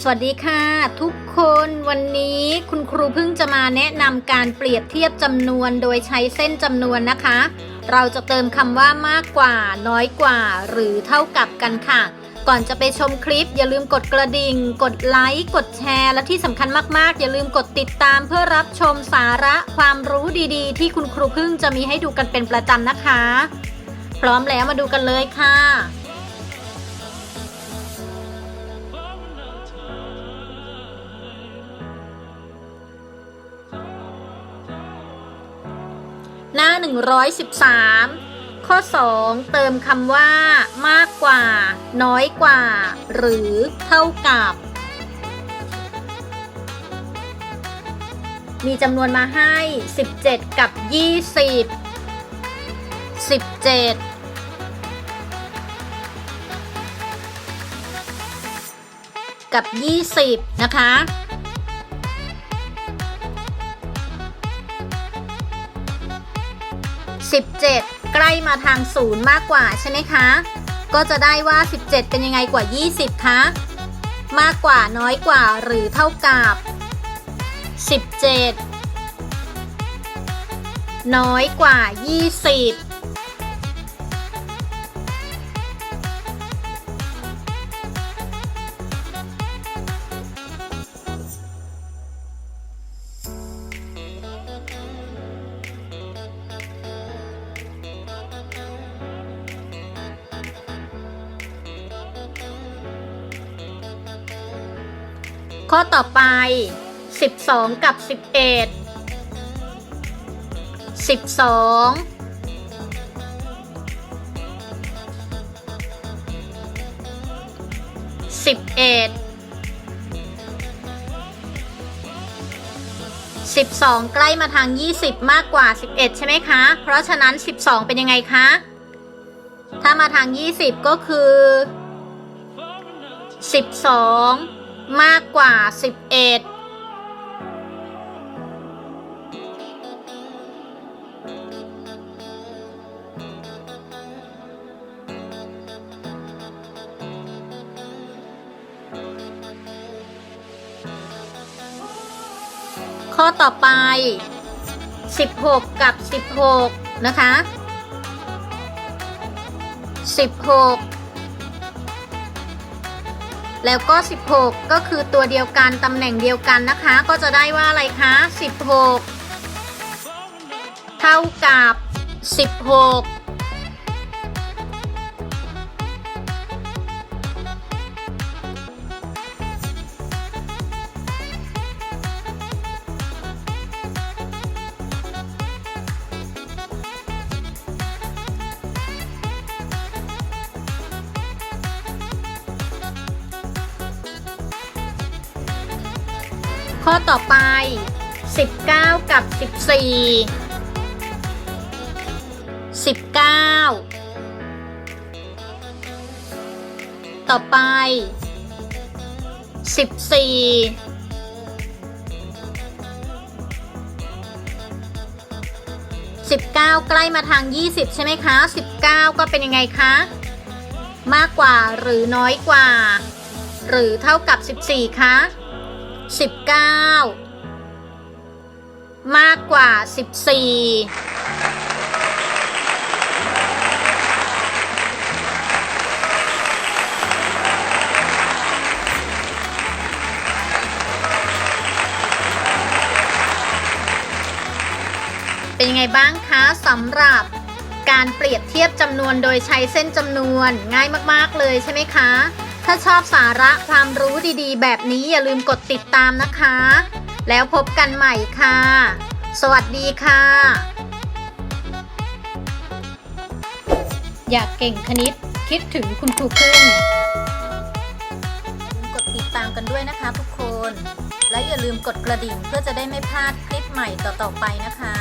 สวัสดีค่ะ ทุกคนวันนี้คุณครูเพิ่งจะมาแนะนำการเปรียบเทียบจำนวนโดยใช้เส้นจำนวนนะคะ เราจะเติมคำว่ามากกว่า น้อยกว่า หรือเท่ากับกันค่ะ ก่อนจะไปชมคลิป อย่าลืมกดกระดิ่ง กดไลค์ กดแชร์ และที่สำคัญมากๆ อย่าลืมกดติดตามเพื่อรับชมสาระความรู้ดีๆ ที่คุณครูเพิ่งจะมีให้ดูกันเป็นประจำนะคะ พร้อมแล้วมาดูกันเลยค่ะ หน้า 113 ข้อ 2 เติมคำว่ามากกว่า น้อยกว่า หรือเท่ากับ มีจำนวนมาให้ 17 กับ 20 17กับ 20 นะคะ 17 ใกล้มาทางศูนย์มากกว่าใช่ไหมคะ ก็จะได้ว่า 17 เป็นยังไงกว่า 20 คะ มากกว่าน้อยกว่าหรือเท่ากับ 17 น้อยกว่า 20 ข้อต่อไป 12 กับ 11 12 11 12ใกล้มาทาง20มากกว่า11ใช่ไหมคะ เพราะฉะนั้น12เป็นยังไงคะ ถ้ามาทาง20ก็คือ12 มากกว่า 11ข้อต่อไป 16 กับ 16 นะคะ 16 แล้วก็ 16 ก็คือตัวเดียวกันตำแหน่งเดียวกันนะคะ ก็จะได้ว่าอะไรคะ 16 เท่ากับ 16 ข้อต่อไป 19 กับ 14 19 ต่อไป 14 19 ใกล้มาทาง 20 ใช่ไหมคะ 19 ก็เป็นยังไงคะ มากกว่าหรือน้อยกว่า หรือเท่ากับ 14 คะ 19 มากกว่า 14 เป็นยังไงบ้างคะสำหรับการเปรียบเทียบจำนวนโดยใช้เส้นจำนวนง่ายมาก ๆ เลยใช่ไหมคะ ถ้าชอบสาระความรู้ดีๆ แบบนี้อย่าลืมกดติดตามนะคะ แล้วพบกันใหม่ค่ะ สวัสดีค่ะ อยากเก่งคณิตคิดถึงคุณครูพึ่งกดติดตามกันด้วยนะคะทุกคน และอย่าลืมกดกระดิ่งเพื่อจะได้ไม่พลาดคลิปใหม่ต่อๆไปนะคะ